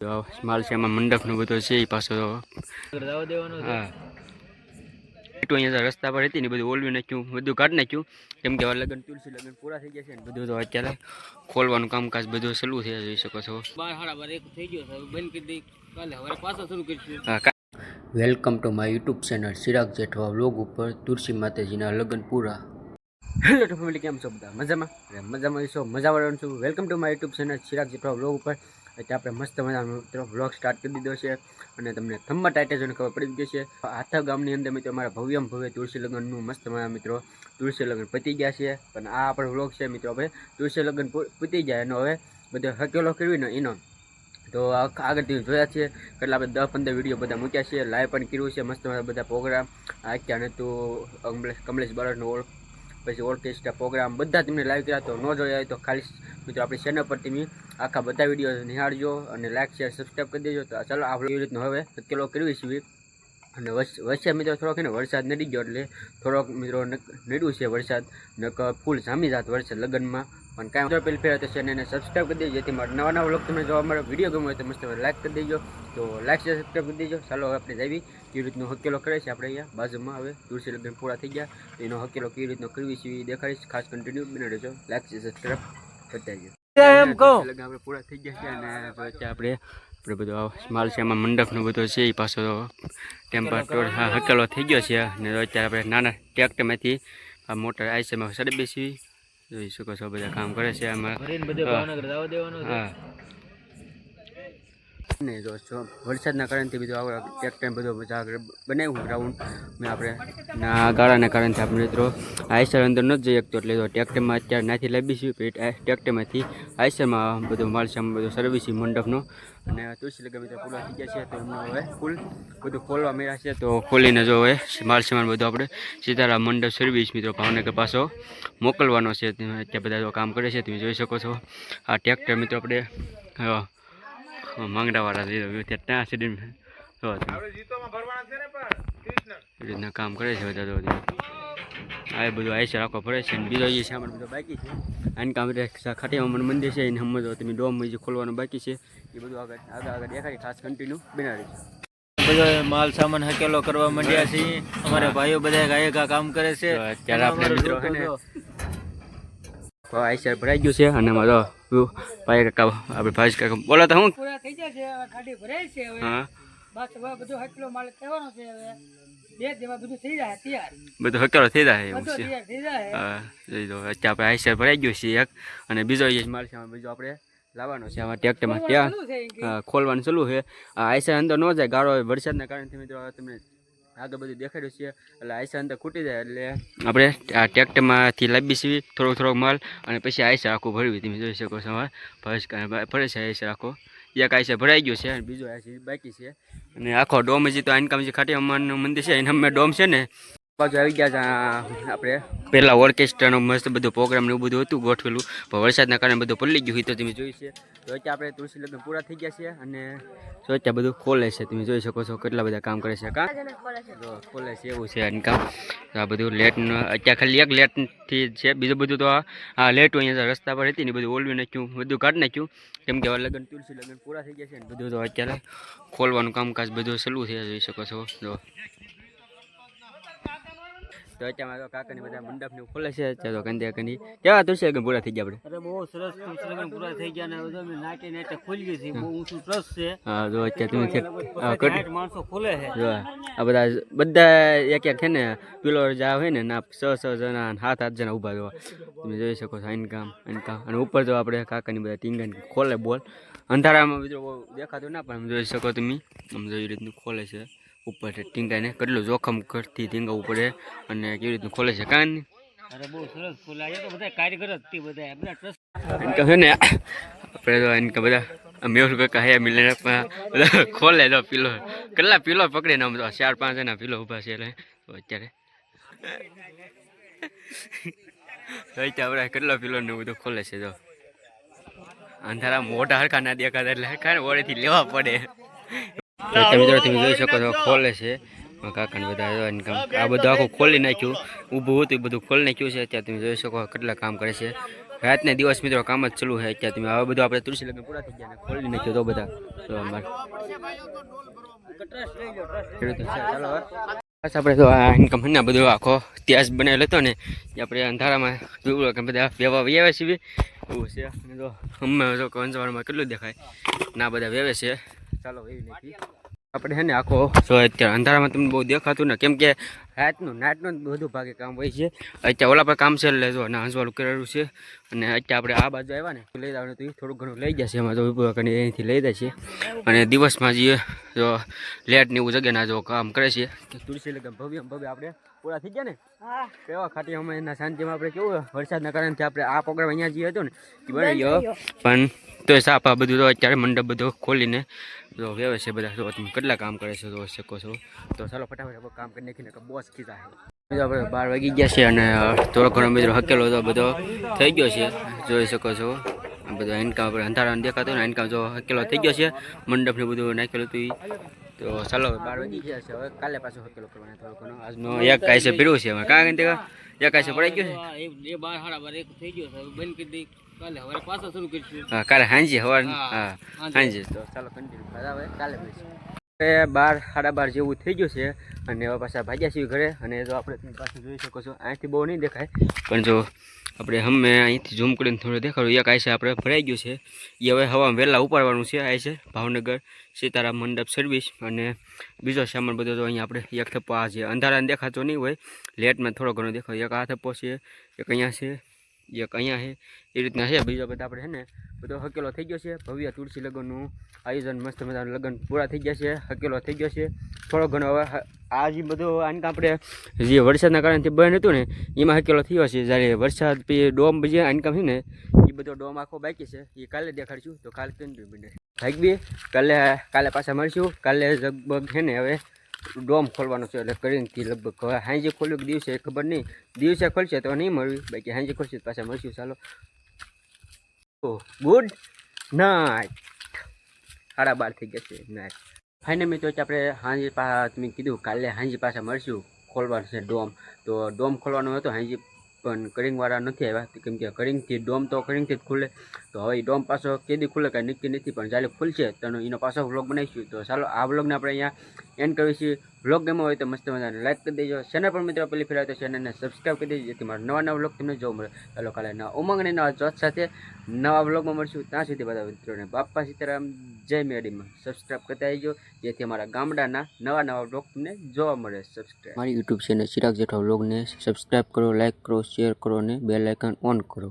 માલ છે એમાં મંડપનું બધું છે એ પાછો જવા દેવાનું છે. હા. એટલું અહીંયા રસ્તા પર હતી ને બધું ઓલવી નાખ્યું બધું કાઢી નાખ્યું. કેમ કે લગ્ન તુલસી લગ્ન પૂરા થઈ ગયા છે ને બધું તો અત્યારે ખોલવાનું કામકાજ બધું સલું થયા જોઈ શકો છો. બાર એક થઈ ગયો બંધ કરી હવે પાછો શરૂ કરીશું. હા welcome to my YouTube channel Chirag Jethwa vlog ઉપર તુલસી માતાજીના લગ્ન પૂરા. હેલો ટુ ફેમિલી કેમ છો બધા? મજામાં? મજામાં છો? મજા વાળવાનું છું. Welcome to my YouTube channel Chirag Jethwa vlog ઉપર. એટલે આપણે મસ્ત મજાનો મિત્રો બ્લોગ સ્ટાર્ટ કરી દીધો છે અને તમને થંબા ટાઈટે જોઈને ખબર પડી ગઈ છે. આથા ગામની અંદર મિત્રો અમારા ભવ્યમ ભવ્ય તુલસી લગ્નનું મસ્ત મજા મિત્રો તુલસી લગ્ન પતી ગયા છે. પણ આ આપણો બ્લોગ છે મિત્રો હવે તુલસી લગ્ન પતી જાય એનો હવે બધો હકેલો કરવીને એનો. તો આગળ તમે જોયા છે. કેટલા આપણે દસ પંદર વીડિયો બધા મૂક્યા છે. લાઈવ પણ કર્યું છે મસ્ત મસ્ત બધા પ્રોગ્રામ અત્યારે તો કમલેશ કમલેશ બાળકનો ઓળખ પછી ઓર્કેસ્ટ્રા પ્રોગ્રામ બધા તમને લાઈવ કર્યા તો ન જોયા હોય તો ખાલી મિત્રો, આપણી ચેનલ પર તમે આખા બધા વીડિયો નિહાળજો અને લાઈક શેર સબસ્ક્રાઈબ કરી દેજો. તો ચાલો આપણે એવી રીતનો હવે કેલો કરવી છીએ અને વચ્ચે મિત્રો, થોડોક છે ને વરસાદ નડી ગયો એટલે થોડોક મિત્રો નડ્યું છે વરસાદ. નક ફૂલ જામી જાત વરસાદ લગ્નમાં. પણ કાંઈ મિત્રો પેલી ફેર થશે એને સબસ્ક્રાઈબ કરી દેજો. જેથી મારા નવા નવા વ્લોગ તમને જોવા મળે વીડિયો ગમે તો મસ્ત લાઈક કરી દેજો. તો લાઈક શેર સબસ્ક્રાઈબ કરી દેજો. ચાલો હવે આપણે જઈએ. કેવી રીતનો હકેલો કરે છે આપણે અહીંયા બાજુમાં. હવે તુલસી લગ્ન પૂરા થઈ ગયા. એનો હકેલો કેવી રીતનો કરવી છે એ દેખાડીશ. ખાસ કન્ટિન્યુ બને રહેજો. લાઈક શેર સબસ્ક્રાઈબ એમ કહો. આપણે પૂરા થઈ ગયા છે અને વચ્ચે આપણે આપણે બધું આ માલ છે એમાં મંડપનો બધો છે એ પાછો ટેમ્પર હા હકેલો થઈ ગયો છે. અને અત્યારે આપણે નાના ટ્રેક્ટરમાંથી આ મોટર આવી છે એમાં સડી બેસી. જોઈ શકો છો બધા કામ કરે છે આમાં. હા. ભાવનગર જવા દેવાનું છે હા ને જો વરસાદના કારણથી બધું આગળ ટ્રેક્ટર બધું બધો આગળ બનાવ્યું ગ્રાઉન્ડ મેં આપણે. ના ગાળાના કારણથી આપણે મિત્રો આઈસર અંદર ન જઈ શકતો એટલે તો ટ્રેક્ટરમાં અત્યારે નાથી લાવીશું ટ્રેક્ટરમાંથી આઈસરમાં બધું માલ સામાન બધું સર્વિસિંગ મંડપનો. અને તુલસી લગા બધા પૂરા થઈ ગયા છે, તો એમને હવે ફૂલ બધું ખોલવા મળ્યા છે, તો ખોલીને જો હવે માલ સામાન બધું આપણે સીતારામ મંડપ સર્વિસ મિત્રો ભાવનગર પાછો મોકલવાનો છે. અત્યારે બધા જો કામ કરે છે, તમે જોઈ શકો છો. આ ટ્રેક્ટર મિત્રો આપણે માંગડાવાળા લીધો ત્યાં સુધી એ રીતના કામ કરે છે બધા તો. આ બધું આઈસ રાખો પડે છે અને બીજો જે સામાન બધો બાકી છે. આને કામ ખાટીમાં મંદિર છે એને સમજો તમે ડોમ જે ખોલવાનું બાકી છે. એ બધું આગળ આગળ આગળ દેખાય ખાસ કન્ટિન્યુ બનાવી. બધો માલ સામાન હકેલો કરવા માંડ્યા છે. અમારા ભાઈઓ બધા ગાયકા કામ કરે છે. અત્યારે આપણે મિત્રો અમારો છે ને ભરાઈ ગયું છે અને મારો ભાઈ કાકા આપણે ભાઈ કાકા બોલો તો હું? પૂરા થઈ જશે હવે ખાડી ભરાઈ છે હવે. હા. બસ હવે બધું હકલો માલ કહેવાનો છે હવે. બે દિવસ બધું થઈ જાય તૈયાર. બધું હકેલો થઈ જાય એવું છે. તૈયાર થઈ જાય. હા જોઈ દો અત્યારે આપણે આઈસર ભરાઈ ગયો છે એક અને બીજો જે માલ છે બીજો આપણે લાવવાનો છે આમાં ટ્રેક્ટરમાં ત્યાં છે ખોલવાનું ચાલુ છે. આઈસર અંદર ન જાય ગાળો વરસાદના કારણે મિત્રો તમને આગળ બધું દેખાડ્યું છે. એટલે આયસા અંદર ખૂટી જાય એટલે આપણે આ ટ્રેક્ટરમાંથી લાવી છીએ થોડોક થોડોક માલ અને પછી આઈસર આખું ભરવી. તમે જોઈ શકો છો હવે. ફરે છે આઈસર આખો. એક આઈસર ભરાઈ ગયો છે અને બીજો આઈસર બાકી છે. અને આખો ડોમ હજી તો આઈનકામ જે ખાટી અમ્માનું મંદિર છે, એને અમે ડોમ છે ને. બાજુ આવી ગયા છે આપણે. પહેલાં ઓર્કેસ્ટ્રાનો મસ્ત બધું પ્રોગ્રામ ને એવું બધું હતું, ગોઠવેલું. પણ વરસાદના કારણે બધું પલળી ગયું તો તમે જોઈ છે. તો અત્યારે આપણે તુલસી લગ્ન પૂરા થઈ ગયા છે અને તો બધું ખોલે છે. તમે જોઈ શકો છો કેટલા બધા કામ કરે છે. કામ ખોલે છે એવું છે અને કામ. આ બધું લેટ અત્યારે ખાલી એક લેટથી છે. બીજું બધું તો આ લેટ અહીંયા રસ્તા પર હતી ને બધું ઓલવી નાખ્યું, બધું કાઢી નાખ્યું. કેમ કે લગ્ન, તુલસી લગ્ન પૂરા થઈ ગયા છે ને બધું તો અત્યારે ખોલવાનું કામકાજ બધું સલું છે, જોઈ શકો છો. જો. તો અત્યારે તો કાકાની બધા મંડપ ને ખોલે છે તો કંદિયા કંદી કેવા તુલસી લગ્ન પૂરા થઈ ગયા આપણે? અરે બહુ સરસ તુલસી લગ્ન પૂરા થઈ ગયા ને તો અમે નાટે નાટે ખુલી ગઈ છે બહુ ઊંચું ટ્રસ્ટ છે. હા જો અત્યારે તમે છે. કટ- માણસો ખુલે છે. જો આ બધા બધા એક એક છે ને પેલો જા હોય ને ના છ છ જણા સાત આઠ જણા ઊભા જોવા તમે જોઈ શકો છો ઇનકામ કામ અને ઉપર જો આપણે કાકાની બધા ટીંગન ખોલે બોલ. અંધારામાં બીજો દેખાતું ના પણ જોઈ શકો તમે. આમ જોઈ રીતનું ખોલે છે. ઉપર ટીંગાઈને કેટલું જોખમ કરતી ટીંગાવું પડે અને કેવી રીતનું ખોલે છે કાન? અરે બહુ સરસ તો બધા કારીગર જ હતી બધા. બધા ટ્રસ્ટ ઇનકમ છે ને આપણે તો ઇનકમ બધા મેહુલ કાકા હે મિલે બધા ખોલે તો પીલો. કેટલા પીલો પકડીને આમ તો ચાર પાંચ જણા પીલો ઊભા છે એટલે. તો અત્યારે આપણે કેટલો પીલો ને બધું ખોલે છે તો. અંધારા મોટા હરખા ના દેખાતા એટલે હરખા વળેથી લેવા પડે. તમે મિત્રો તમે જોઈ શકો છો ખોલે છે. કાકાને બધા ઇન્કમ આ બધું આખું ખોલી નાખ્યું. ઊભું હતું એ બધું ખોલી નાખ્યું છે. અત્યારે તમે જોઈ શકો કેટલા કામ કરે છે. રાતને દિવસ મિત્રો કામ જ ચાલુ છે અત્યારે તમે હવે બધું આપણે તુલસી લગ્ન પૂરા થઈ ગયા ખોલી નાખ્યો તો બધા. તો. બસ આપણે તો આ ઇન્કમ ને બધું આખો ઇતિહાસ બનાવેલો હતો ને એ આપણે અંધારામાં જોયું કે બધા વ્યવહાર વ્યવે છે એવું છે. તો અમે જો કંચવાડમાં કેટલું દેખાય. ના બધા વ્યવે છે. ચાલો એવી નથી આપણે છે ને આખો જો અત્યારે અંધારામાં તમને બહુ દેખાતું ને કેમ કે રાતનું નાટનું બધું ભાગે કામ હોય છે. અત્યારે ઓલા પર કામ છે લેજો જો ના હંસવાળું કરેલું છે. અને અત્યારે આપણે આ બાજુ આવ્યા ને લઈ જવાનું તો એ થોડું ઘણું લઈ જશે એમાં તો વિભૂ કરીને અહીંથી લઈ જાય છે. અને દિવસમાં જે જો લેટ ને એવું જગ્યાના જો કામ કરે છે તુલસી લગન ભવ્ય ભવ્ય આપણે પૂરા થઈ ગયા ને. હા. કેવા ખાતી અમે એના શાંતિમાં આપણે કેવું વરસાદના કારણથી આપણે આ પ્રોગ્રામ અહીંયા જે હતો ને એ બની ગયો પણ તો સાપ આ બધું તો અત્યારે મંડપ બધો ખોલીને તો વ્યવે છે બધા. જો તમે કેટલા કામ કરે છે જોઈ શકો છો? તો ચાલો ફટાફટ કામ કરી નાખીને કે બોસ કીધા છે. આપણે બાર વાગી ગયા છે અને થોડો ઘણો મિત્રો હકેલો તો બધો થઈ ગયો છે. જોઈ શકો છો. બધો ઇન્કમ આપણે અંધારાને દેખાતો ને ઇન્કમ જો હકેલો થઈ ગયો છે. મંડપને બધું નાખેલું હતું તો ચાલો બાર વાગી ગયા છે. હવે કાલે પાછો હકેલો કરવાનો થોડો ઘણો. આજનો એક કાંઈ છે ભીડું છે હવે કાંઈ તે એક કાંઈ પડાઈ ગયું છે? એ થઈ ગયો છે. બંધ કરી દઈ કાલે હવે પાછા શરૂ કરીશું. હા કાલે તો ચાલો કન્ટિન્યુ હવે કાલે હવે બાર સાડા બાર જેવું થઈ ગયું છે અને હવે પાછા ભાગ્યા છીએ ઘરે અને જો આપણે તમે પાછું જોઈ શકો છો અહીંથી બહુ નહીં દેખાય પણ જો આપણે હમે અહીંથી ઝૂમ કરીને થોડું દેખાડું એક આઈસે છે આપણે ભરાઈ ગયું છે. એ હવે હવા વહેલા ઉપાડવાનું છે આય છે ભાવનગર સીતારામ મંડપ સર્વિસ અને બીજો સામાન બધો તો અહીંયા આપણે એક થપ્પો આ છે અંધારાને દેખાતો નહીં હોય લેટમાં થોડો ઘણો દેખાય. એક આ થપ્પો છે એક અહીંયા છે એક અહીંયા છે, એ રીતના છે. બીજો બધા આપણે છે ને, બધો હકેલો થઈ ગયો છે. ભવ્ય તુલસી લગ્નનું આયોજન મસ્ત મજાનું લગ્ન પૂરા થઈ ગયા છે, હકેલો થઈ ગયો છે. થોડો ઘણો હવે આ જે બધો આને આપણે જે વરસાદના કારણથી બંધ હતું ને, એમાં હકેલો થયો છે. જ્યારે વરસાદ પછી ડોમ જે આનકામ છે ને એ બધો ડોમ આખો બાકી છે. એ કાલે દેખાડશું. તો કાલે કેન્દ્ર બને બી કાલે કાલે પાછા મળશું. કાલે લગભગ છે ને હવે ડોમ ખોલવાનો છે એટલે કરીને લગભગ હવે હાંજે ખોલ્યું દિવસે ખબર નહીં. દિવસે ખોલશે તો નહીં મળવી બાકી હાંજે ખોલશે તો પાછા મળશું. ચાલો. Good night. સાડા બાર થઈ છે. નાઇટ. ફાઇનલ મિત્રો આપણે હાંજી પા તમે કીધું કાલે હાંજી પાછા મળશું. ખોલવાનું છે ડોમ. તો ડોમ ખોલવાનો હતો. હાંજે પણ કરિંગવાળા નથી આવ્યા. કેમ કે કરિંગથી ડોમ તો કરિંગથી જ ખુલે. તો હવે ડોમ પાછો કેદી ખુલે કાંઈ નક્કી નથી, પણ જ્યારે ખુલશે. તો એનો પાછો વ્લોગ બનાવીશું. તો ચાલો, આ વ્લોગને આપણે અહીંયા એન્ડ છીએ. વ્લોગ ગમ્યો હોય તો મસ્ત મજાને લાઈક કરી દેજો. ચેનલ પર મિત્રો પહેલી ફેરાય તો ચેનલને સબસ્ક્રાઈબ કરી દેજો, જેથી મારા નવા નવા વ્લોગ તમને જોવા મળે. ચાલો કાલે નવા ઉમંગ અને નવા જોત સાથે નવા વ્લોગમાં મળશું. ત્યાં સુધી બધા મિત્રોને બાપા સીતારામ, જય મેડીમાં સબસ્ક્રાઈબ કરતા આવજો જેથી અમારા ગામડાના નવા નવા વ્લોગ તમને જોવા મળે. સબસ્ક્રાઈબ મારી યુટ્યુબ ચેનલ ચિરાગ જેઠા વ્લોગને સબસ્ક્રાઈબ કરો લાઈક કરો શેર કરો અને બેલ આઇકન ઓન કરો.